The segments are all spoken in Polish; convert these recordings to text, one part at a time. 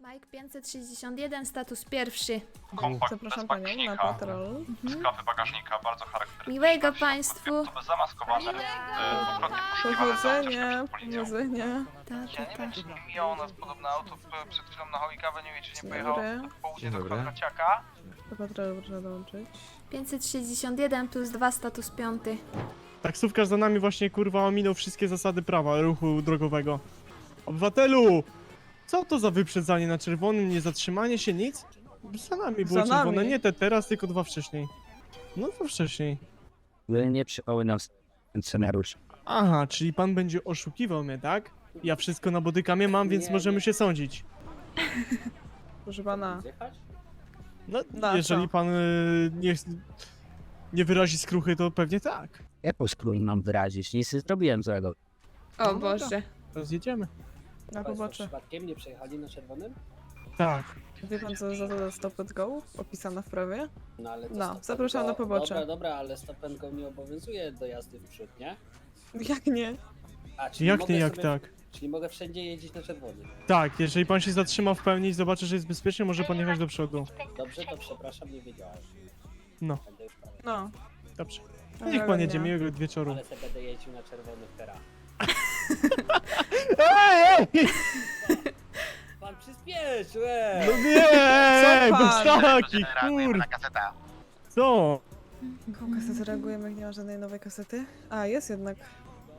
Mike 561, status pierwszy. Kompakt Zapraszam bez panią na bagażnika. patrol. Sklepy bagażnika, bardzo charakterystyczne. Miłego państwu. To zamaskowane, e, dwukrotnie poszukiwane za Powodzenia, ucieczkę przed policją. powodzenia. Ta, Ja ta, nie ta. wiem, czy mijało nas podobne auto p- przed chwilą na Hojkawę, nie wiem, czy nie Dzień pojechało dobry. w południe do. Kwadraciaka. Do patrolu proszę dołączyć. 561 plus 2, status piąty. Taksówkarz za nami właśnie kurwa ominął wszystkie zasady prawa ruchu drogowego. Obywatelu! Co to za wyprzedzanie na czerwonym, nie zatrzymanie się, nic? Za nami było Za nami. czerwone, nie te teraz, tylko dwa wcześniej. No to wcześniej. Nie przypały nam scenariusz. Aha, czyli pan będzie oszukiwał mnie, tak? Ja wszystko na bodykamie mam, więc możemy się sądzić. Proszę pana. No, Na jeżeli co? pan y, nie, nie wyrazi skruchy, to pewnie tak. Jaką skrój mam wyrazić? Nic nie zrobiłem złego. O Boże. To zjedziemy. Na pobocze. Przypadkiem nie przejechali na czerwonym? Tak. Wie pan co za to stop and go? Opisane w prawie? No, ale to No, stop and zapraszam go- na pobocze. Dobra, dobra, ale stop and go nie obowiązuje do jazdy w przód, nie? Jak nie? A, czyli Jak mogę nie, jak sobie, tak? Czyli mogę wszędzie jeździć na czerwonym. Tak, jeżeli pan się zatrzyma w pełni i zobaczy, że jest bezpiecznie, może pan jechać do przodu. Dobrze, to przepraszam, nie wiedziałem. No. Będę już pamiętał. No. Dobrze. Niech pan jedzie, miłego wieczoru. Ale sobie będę jeździł na czerwonych teraz. Ej, ej! Pan przyspieszył, ej! No nie, Co pan? takich, kur... Co? Jaką kasetę reagujemy, jak nie ma żadnej nowej kasety? A, jest jednak.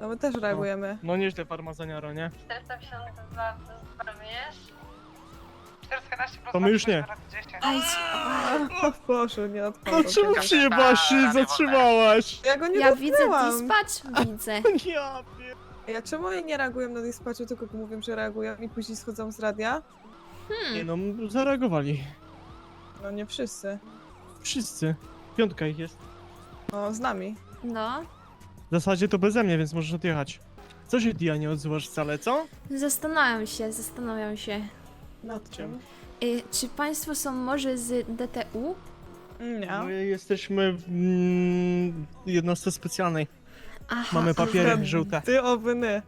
No my też reagujemy. No nieźle farmazoniaro, nie? 452 plus również. 411 plus To my już nie. 10. Aj, O Boże, nie No odpadł. czemu przyjebałaś się, zatrzymałaś? Ja go nie ja widzę dotknęłam. dispatch, widzę. Ja pier... Ja czemu oni nie reagują na dispatchu, tylko mówią, że reagują i później schodzą z radia? Nie no, zareagowali. No nie wszyscy. Wszyscy. Piątka ich jest. No, z nami. No. W zasadzie to beze mnie, więc możesz odjechać. Co się Dia nie odzywasz wcale, co? Zastanawiam się, zastanawiam się. Nad czym? Y, czy państwo są może z DTU? Nie. My jesteśmy w mm, jednostce specjalnej. Aha, Mamy papiery Zgadnij. żółte. Ty obyny.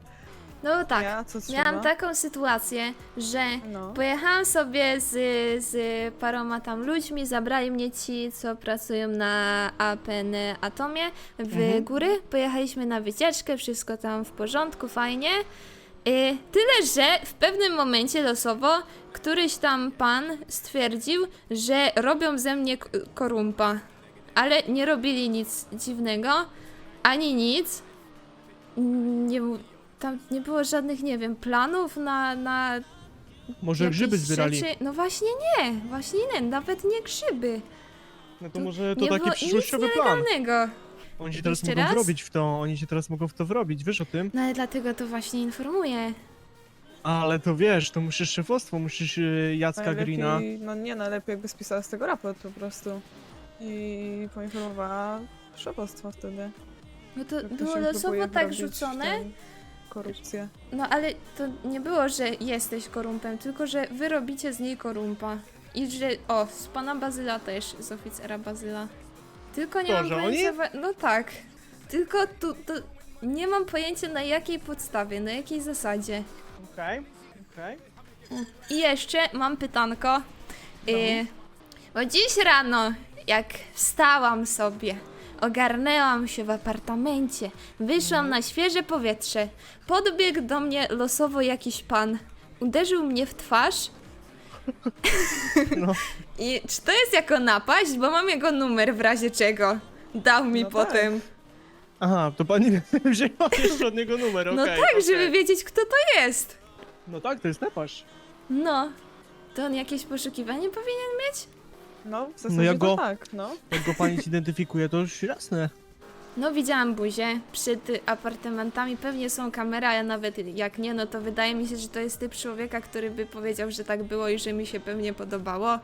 No tak. Ja, co trzeba? Miałam taką sytuację, że No. pojechałam sobie z, z paroma tam ludźmi, zabrali mnie ci, co pracują na APN Atomie w Mhm. góry. Pojechaliśmy na wycieczkę, wszystko tam w porządku, fajnie. Y, tyle, że w pewnym momencie losowo któryś tam pan stwierdził, że robią ze mnie k- korumpa. Ale nie robili nic dziwnego, ani nic. Nie, mu- tam nie było żadnych, nie wiem, planów na, na Może grzyby zbierali. Rzeczy. No właśnie nie, właśnie nie, nawet nie grzyby. No to może to nie taki przyszłościowy plan. Oni się teraz Jeszcze mogą raz? wrobić w to, oni się teraz mogą w to wrobić, wiesz o tym? No ale dlatego to właśnie informuję. Ale to wiesz, to musisz szefostwo, musisz y, Jacka Najlepiej, Greena. no nie, najlepiej jakby spisała z tego raport po prostu. I poinformowała szefostwo wtedy. No to było losowo próbuje tak wrobić w rzucone. Korupcję. No ale to nie było, że jesteś korumpem, tylko że wy robicie z niej korumpa. I że, o, z pana Bazyla też, z oficera Bazyla. Tylko nie To, mam pojęcia, wa- no tak. Tylko tu, to nie mam pojęcia na jakiej podstawie, na jakiej zasadzie. Okej, okej. I jeszcze mam pytanko. No. Y, bo dziś rano, jak wstałam sobie, ogarnęłam się w apartamencie, wyszłam na świeże powietrze, podbiegł do mnie losowo jakiś pan, uderzył mnie w twarz. No. I czy to jest jako napaść? Bo mam jego numer w razie czego. Dał mi No tak. potem. Aha, to pani wzięła jeszcze od niego numer, okej. No tak, okej. żeby wiedzieć, kto to jest. No tak, to jest napaść. No. To on jakieś poszukiwanie powinien mieć? No, w zasadzie ja to go- tak, no. Jak go pani zidentyfikuje, to już jasne. No widziałam buzię przed y, apartamentami, pewnie są kamery, a nawet jak nie, no to wydaje mi się, że to jest typ człowieka, który by powiedział, że tak było i że mi się pewnie podobało.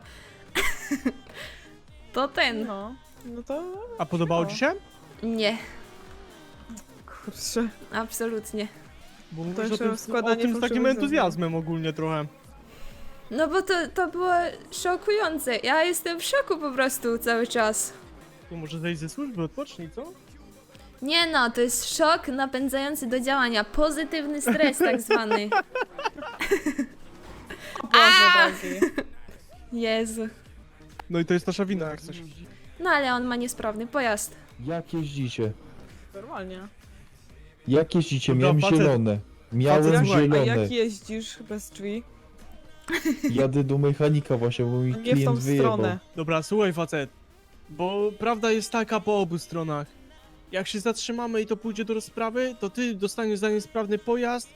to ten. No, no to A podobało No. ci się? Nie, kurczę. absolutnie. Bo mówisz o jeszcze tym, o tym z takim entuzjazmem ogólnie trochę. No bo to, to było szokujące. Ja jestem w szoku po prostu cały czas. To może zejść ze służby, odpocznij, co? Nie no, to jest szok napędzający do działania. Pozytywny stres tak zwany. Boże drogi. Jezu. No i to jest nasza wina, jak coś. No ale on ma niesprawny pojazd. Jak jeździcie? Normalnie. Jak jeździcie? Dobra, Miałem facet. zielone. Miałem słuchaj, A zielone. jak jeździsz bez drzwi? Jadę do mechanika właśnie, bo mi Nie w tą klient wyjebał. stronę. Dobra, słuchaj facet. Bo prawda jest taka po obu stronach. Jak się zatrzymamy i to pójdzie do rozprawy, to ty dostaniesz za niesprawny pojazd,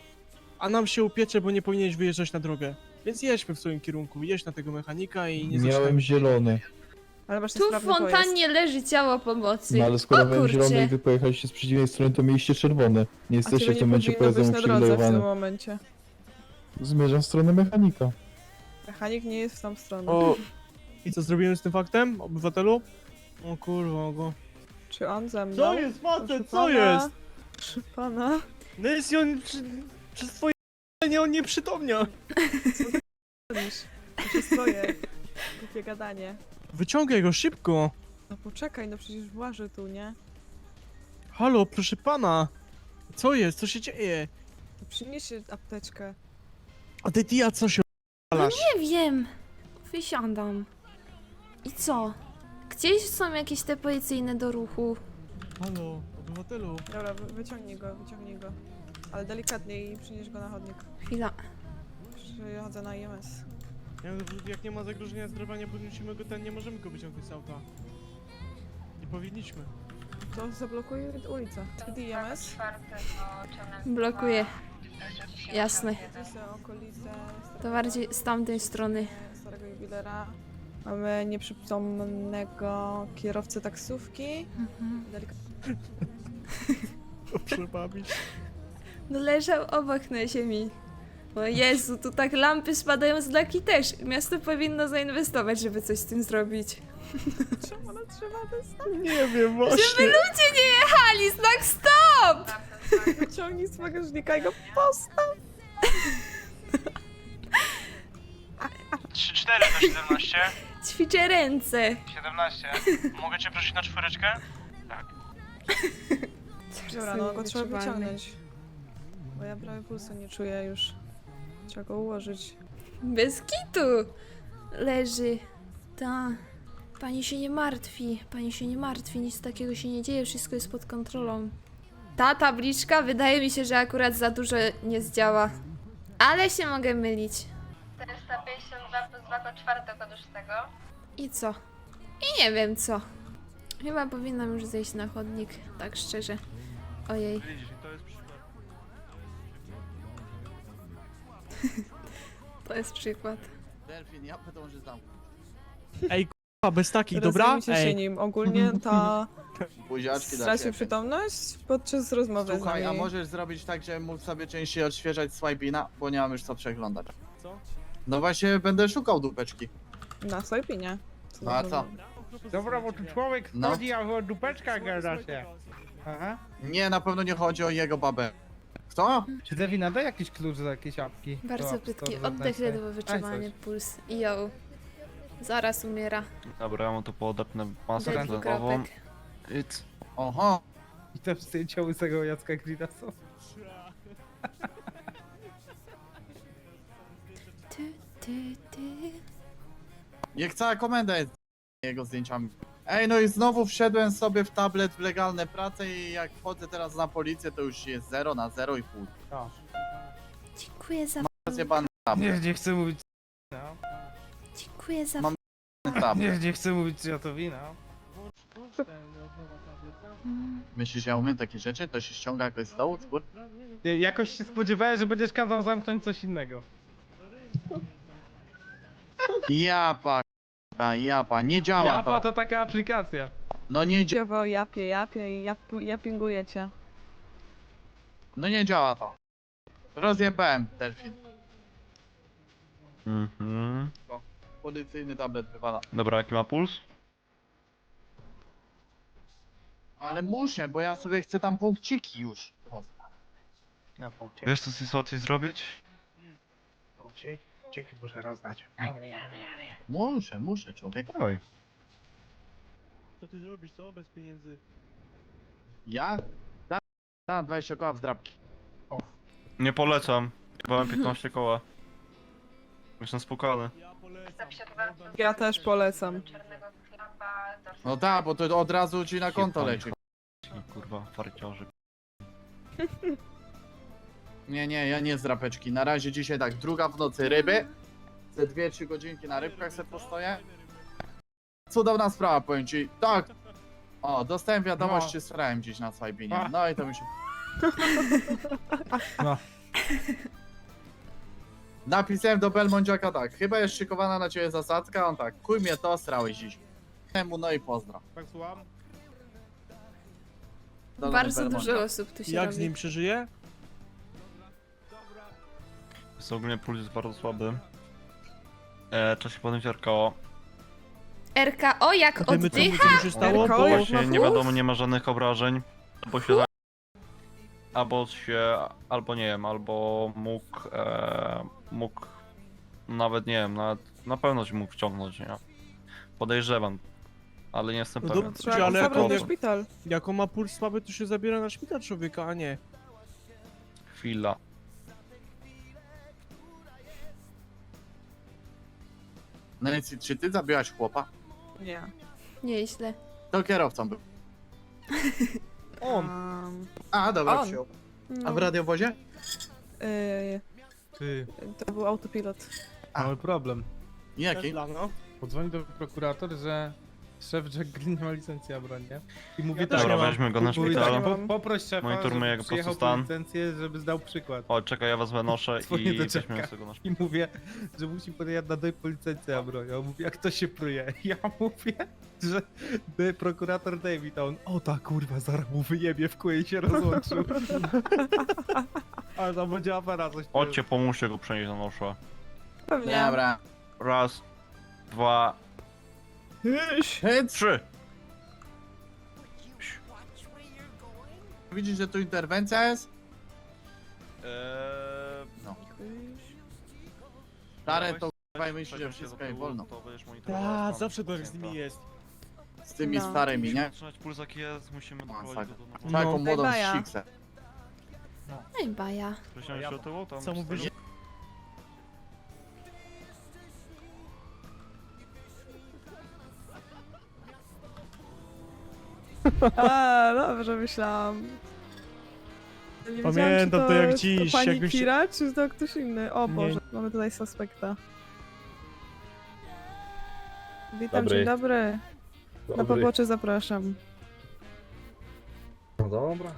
a nam się upiecze, bo nie powinieneś wyjeżdżać na drogę. Więc jedźmy w swoim kierunku, jedź na tego mechanika i nie Miałem zielone. Ale masz Tu w niesprawny fontannie leży ciało pomocy. No ale skoro o miałem zielone kurczę. i wy pojechaliście z przeciwnej strony, to mieliście czerwone. Nie A jesteście ciebie w nie tym momencie powinno być pojazdem na drodze w tym uprzywilejowanym. momencie. Zmierzam w stronę mechanika. Mechanik nie jest w tą stronę. O, i co zrobimy z tym faktem, obywatelu? O kurwa, go. Czy on ze mną? Co jest Proszę facet, co pana. jest? Proszę pana. Nessie, on przy, przez twoje nie on nie przytomnia. Robisz. To się swoje. Głupie gadanie. Wyciągaj go szybko. No poczekaj, no przecież właży tu, nie? Halo, proszę pana. Co jest? Co się dzieje? To przyniesie apteczkę. A ty, ty, a co się odpalasz? Nie wiem. Wysiadam. I co? Gdzieś są jakieś te policyjne do ruchu. Halo, obywatelu. Dobra, wy- wyciągnij go, wyciągnij go. Ale delikatnie i przynieś go na chodnik. Chwila. Przychodzę na IMS. Ja, jak nie ma zagrożenia zdrowia, nie podnosimy go ten, nie możemy go wyciągnąć z auta. Nie powinniśmy. To zablokuj ulicę. Kiedy IMS? Czwarte, no, ciągnę Blokuję. Jasne. To są okolice starego, To bardziej z tamtej strony. starego jubilera. Mamy nieprzytomnego kierowcę taksówki. Bawić. No leżał obok na ziemi. O Jezu, tu tak lampy spadają z laki też. Miasto powinno zainwestować, żeby coś z tym zrobić. Czemu ona trzyma stan? Nie wiem, właśnie. Żeby ludzie nie jechali, znak stop! Wyciągnij z bagażnika i go postaw. 3-4 do 17. Ćwiczę ręce. 17. Mogę cię prosić na czwóreczkę? Tak. Dobra, no go trzeba wyciągnąć. Bo ja prawie pulsu nie czuję już. Trzeba go ułożyć. Bez kitu leży. Ta. Pani się nie martwi. Pani się nie martwi. Nic takiego się nie dzieje. Wszystko jest pod kontrolą. Ta tabliczka wydaje mi się, że akurat za dużo nie zdziała. Ale się mogę mylić. 452 plus 2 do czwartego do szóstego. I co? I nie wiem co. Chyba powinnam już zejść na chodnik, tak szczerze. Ojej. Widzisz, to jest przykład. To jest przykład. Delfin, ja podążę tam. Ej, k***a, bez takich, dobra? zajmijcie się Ej, nim. Ogólnie ta Buziaczki dla stracił ciebie. przytomność podczas rozmowy Słuchaj, z a nami. możesz zrobić tak, że mógł sobie częściej odświeżać swajbina, bo nie mam już co przeglądać. co? No właśnie, będę szukał dupeczki. Na Swajpinie. No a co? Dobra, bo tu człowiek No. chodzi, a o dupeczkach gada się. Aha. Nie, na pewno nie chodzi o jego babę. Kto? Czy Devina, daj jakiś klucz za jakieś apki. Bardzo Do płytki Store oddech, wewnętrznej. ledwo coś. puls. I yo. Zaraz umiera. Dobra, ja mu tu poodepnę masę kropek. It's... Oho, I to zdjęcia łysego Jacka Grida są. Ty, ty, ty. niech cała komenda jest z jego zdjęciami. Ej, no i znowu wszedłem sobie w tablet w legalne prace i jak wchodzę teraz na policję, to już jest 0 na 0,5. O. Dziękuję za... Zjebany Nie, tablet. nie chcę mówić. No. Dziękuję za... Mam- tablet. Nie, nie chcę mówić, że to wina. Myślisz, że ja umiem takie rzeczy? To się ściąga jakoś z dołu, skór? Nie, Jakoś się spodziewałem, że będziesz kazał zamknąć coś innego. Japa, k***a, japa, nie działa Japa to. to taka aplikacja. No nie działa. Dziewa o japie, japie i jap, japingujecie. No nie działa to. Rozjebałem delfin. Mhm. Policyjny tablet wywala. Dobra, jaki ma puls? Ale muszę, bo ja sobie chcę tam punkciki już. Na punkcie. Wiesz co z sytuacji zrobić? Dzięki muszę rozdać. Muszę, muszę, człowiek. Oj. Co ty zrobisz, co? Bez pieniędzy. Ja? Da, da 20 koła w drapki. Nie polecam. Chyba mam 15 koła. Jestem spokojny. Ja też polecam. Czarnego klapa do No tak, bo to od razu ci na konto leci. Kurwa, farciarze. Nie, nie, ja nie z drapeczki. Na razie dzisiaj tak, druga w nocy ryby. Ze dwie, trzy godzinki na rybkach se postoję. Cudowna sprawa, powiem ci. Tak. O, dostałem wiadomość, No. czy srałem gdzieś na Swajbinie. A. No i to mi się... No. Napisałem do Belmondziaka tak, chyba jest szykowana na ciebie zasadzka, on tak, kuj mnie to, srałeś dziś. Temu, no i pozdro. Tak słucham? Bardzo dużo osób tu się Jak robi. z nim przeżyje? Jest ogólnie puls jest bardzo słaby. E, trzeba się podjąć RKO. RKO jak Wiemy co mu oddycha? się stało? RKO Bo... jak Właśnie nie wiadomo, nie ma żadnych obrażeń. Albo się za... Albo się... Albo nie wiem, albo mógł... E, mógł... Nawet nie wiem, nawet na pewno się mógł wciągnąć, nie? Podejrzewam. Ale nie jestem No pewien. to- Trzeba ale go zabrać do szpital. Jak on ma puls słaby, to się zabiera na szpital człowieka, a nie. Chwila. Nancy, czy ty zabiłaś chłopa? Nie. Nieźle. To kierowcą był. On! Um, A, dobra, On. no, A w radiowozie? y, Ty, to był autopilot. A. mamy problem. Jaki? Tesla, no. Podzwoni do prokurator, że szef Jack Green nie ma licencji na broń, nie? I mówi Ja tak, też Dobra, weźmy go na mówi szpital. tak po, poproś szefa, Monitorujmy żeby jego przyjechał po stan. licencję, żeby zdał przykład. O, czekaj, ja was wynoszę Dzwonię i do weźmiemy Jacka. sobie go na szpital. I mówię, że musi podjechać na doj po licencję na broń. On mówi, jak to się pruje? Ja mówię, że d- prokurator David, a on, o ta kurwa, zaraz mu wyjebie w i się rozłączył. Ale tam będzie afera coś. Chodźcie, pomóżcie go przenieść na noszę. Pewnie. Dobra. Raz, dwa, Hyc! trzy. Widzisz, że tu interwencja jest? Eee, No. Stare to kurwa i myśli, że wszystko tyłu, wolno. To będziesz stan zawsze tak z nimi jest. Z tymi No. starymi, Musimy nie? trzymać puls jest, musimy doprowadzić do jaką młodą Baja. siksę. No i baja. Się tam Co mu A, dobrze myślałam. Nie wiedziałam, Pamiętam to jak to dziś, pani jakby się- Kira, czy to ktoś inny? O Nie. Boże, mamy tutaj suspekta. Witam, Dobry. dzień dobry. Na Dobry. pobocze zapraszam. No dobra.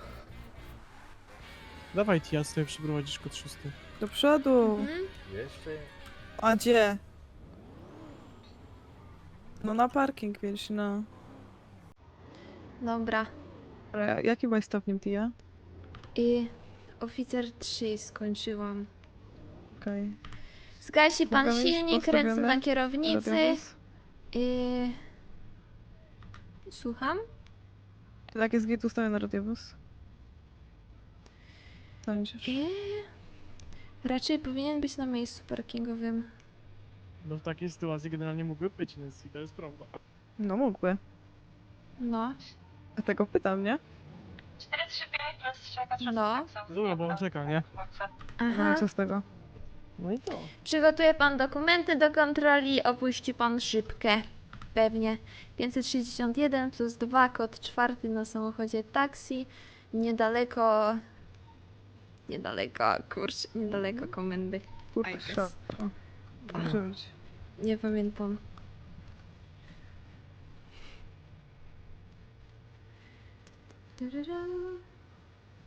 Dawaj ty, ja sobie przyprowadzisz kod szósty. Do przodu. Mhm. Jeszcze? A gdzie? No na parking wieś, no. Dobra. Dobra, Jaki byłeś stopniem, Tia? I oficer 3 skończyłam. Okej. Zgasi pan Mogę mieć silnik, ręce postawione? na kierownicy. Radiowóz? I... Słucham? Czy tak jest git ustawiony radiowóz? Sądzisz? I... Raczej powinien być na miejscu parkingowym. No w takiej sytuacji generalnie mógłby być, więc i to jest prawda. No mógłby. No. Dlatego pytam, nie? 435 plus czeka No. Dobra, bo on czeka, nie? No Aha. i co z tego? No i to. Przygotuje pan dokumenty do kontroli, opuści pan szybkę. Pewnie. 561 plus 2, kod czwarty na samochodzie taksi. Niedaleko... Niedaleko, kurczę, niedaleko komendy. Kurwa, szok. O, Może być. Nie pamiętam.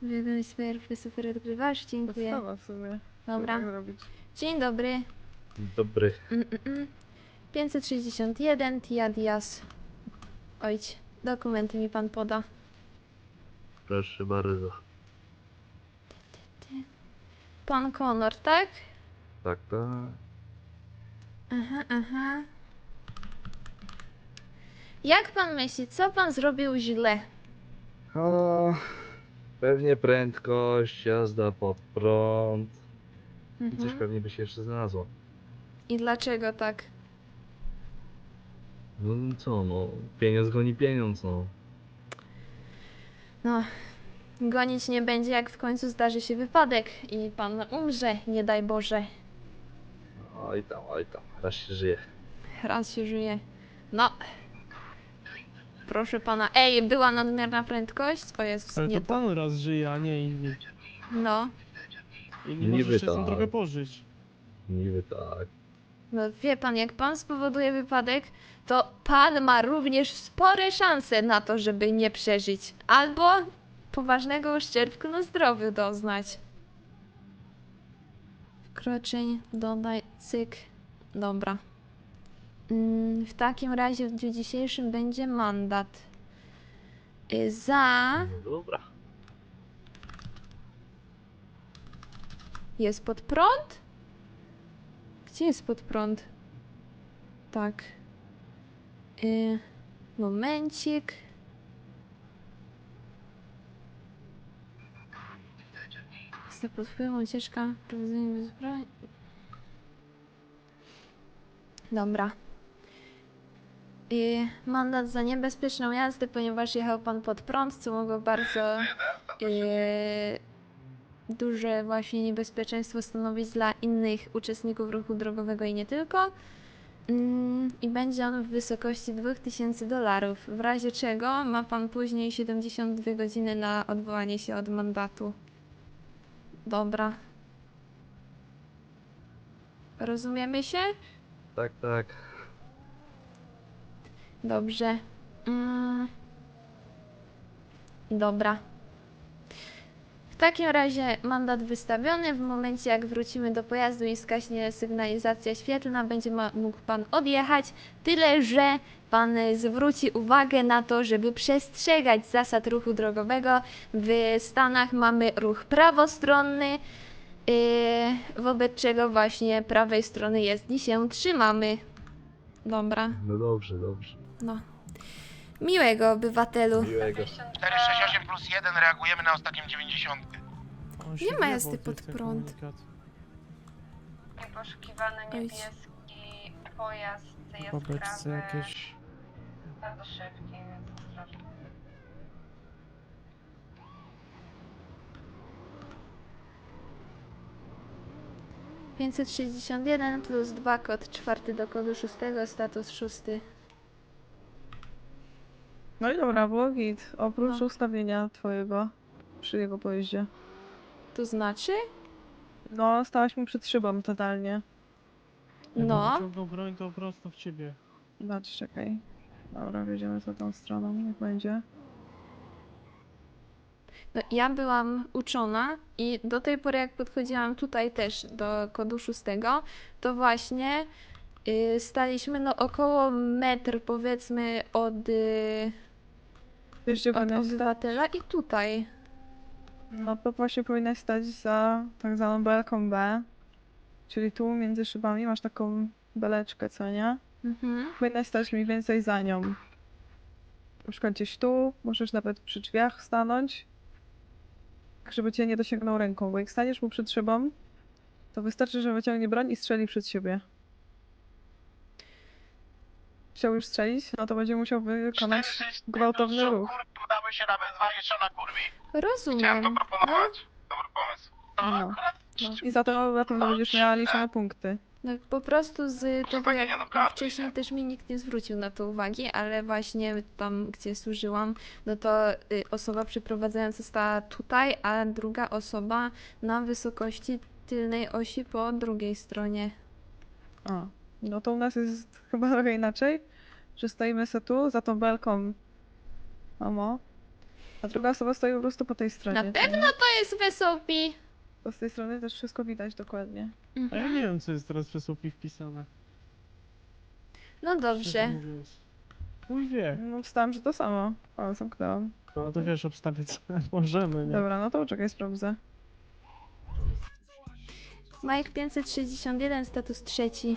Jeden smerfy super odgrywasz, dziękuję. W sumie. Dobra. Robić. Dzień dobry. Dobry. Mm, mm, mm. 561 Tia Diaz. Ojć, dokumenty mi pan poda. Proszę bardzo. Pan Konor, tak? Tak, tak. Aha, aha. Jak pan myśli, co pan zrobił źle? O, pewnie prędkość, jazda pod prąd. I coś Mhm. pewnie by się jeszcze znalazło. I dlaczego tak? No co, no, pieniądz goni pieniądz, no. No, gonić nie będzie, jak w końcu zdarzy się wypadek i pan umrze, nie daj Boże. O, oj tam, oj tam, raz się żyje. Raz się żyje. No. Proszę pana. Ej, była nadmierna prędkość? O jest, Ale nie to to. pan raz żyje, a nie inni. No. Inni Niby może jeszcze chcą tak. trochę pożyć. Niby tak. No wie pan, jak pan spowoduje wypadek, to pan ma również spore szanse na to, żeby nie przeżyć. Albo poważnego uszczerbku na zdrowiu doznać. Wkroczeń, dodaj, cyk. Dobra. Mm, W takim razie w dniu dzisiejszym będzie mandat. Y, Za... Dobra. Jest pod prąd? Gdzie jest pod prąd? Tak. Y, momencik. Jest pod wpływem ucieczka, prowadzenie bez broni. Dobra. Y, mandat za niebezpieczną jazdę, ponieważ jechał pan pod prąd, co mogło bardzo y, duże właśnie niebezpieczeństwo stanowić dla innych uczestników ruchu drogowego i nie tylko. Mm, I będzie on w wysokości 2000 dolarów, w razie czego ma pan później 72 godziny na odwołanie się od mandatu. Dobra. Rozumiemy się? Tak, tak. Dobrze. Mm. Dobra. W takim razie mandat wystawiony. W momencie jak wrócimy do pojazdu i skaśnie sygnalizacja świetlna, będzie mógł pan odjechać. Tyle, że pan zwróci uwagę na to, żeby przestrzegać zasad ruchu drogowego. W Stanach mamy ruch prawostronny, yy, wobec czego właśnie prawej strony jezdni się trzymamy. Dobra. No dobrze, dobrze. No. Miłego obywatelu. Miłego. 468 plus 1 reagujemy na ostatnim 90. On się Nie ma jazdy pod prąd. Poszukiwany Oj. niebieski pojazd jest Wobec prawy jakieś... bardzo szybki, więc ostrożnie. Pięćset sześćdziesiąt jeden plus dwa kod czwarty do kodu szóstego, status szósty. No i dobra, było git. Oprócz No. ustawienia twojego przy jego pojeździe. To znaczy? No, stałaś mu przed szybą totalnie. No. wyciągnął broń, to prosto w ciebie. Zobacz, czekaj. Dobra, wjedziemy za tą stroną, niech będzie. No, ja byłam uczona i do tej pory jak podchodziłam tutaj też do kodu szóstego, to właśnie y, staliśmy no około metr powiedzmy od, y, od powinnaś... obywatela i tutaj. No to właśnie powinnaś stać za tak zwaną belką B. Czyli tu między szybami masz taką beleczkę, co nie? Mhm. Powinnaś stać mniej więcej za nią. Na przykład gdzieś tu, możesz nawet przy drzwiach stanąć, tak żeby cię nie dosięgnął ręką, bo jak staniesz mu przed szybą, to wystarczy, że wyciągnie broń i strzeli przed siebie. Chciał już strzelić, no to będzie musiał wykonać gwałtowny ruch. Udało się na wezwanie szona kurwi. Rozumiem. No, Dobry pomysł. No. No. I za to na pewno będziesz miała liczone punkty. No po prostu z tego jak wcześniej też mi nikt nie zwrócił na to uwagi, ale właśnie tam gdzie służyłam, no to y, osoba przeprowadzająca stała tutaj, a druga osoba na wysokości tylnej osi po drugiej stronie. A, no to u nas jest chyba trochę inaczej, że stoimy se tu, za tą belką, mamo, a druga osoba stoi po prostu po tej stronie. Na pewno to jest Wesopi! Bo z tej strony też wszystko widać dokładnie. A ja nie wiem, co jest teraz SOP wpisane. No szczerze dobrze. mówiąc. Chuj wie. No wstałam, że to samo. O, zamknęłam. No to wiesz, obstawiać możemy, nie? Dobra, no to czekaj, sprawdzę. Mike 561, status trzeci.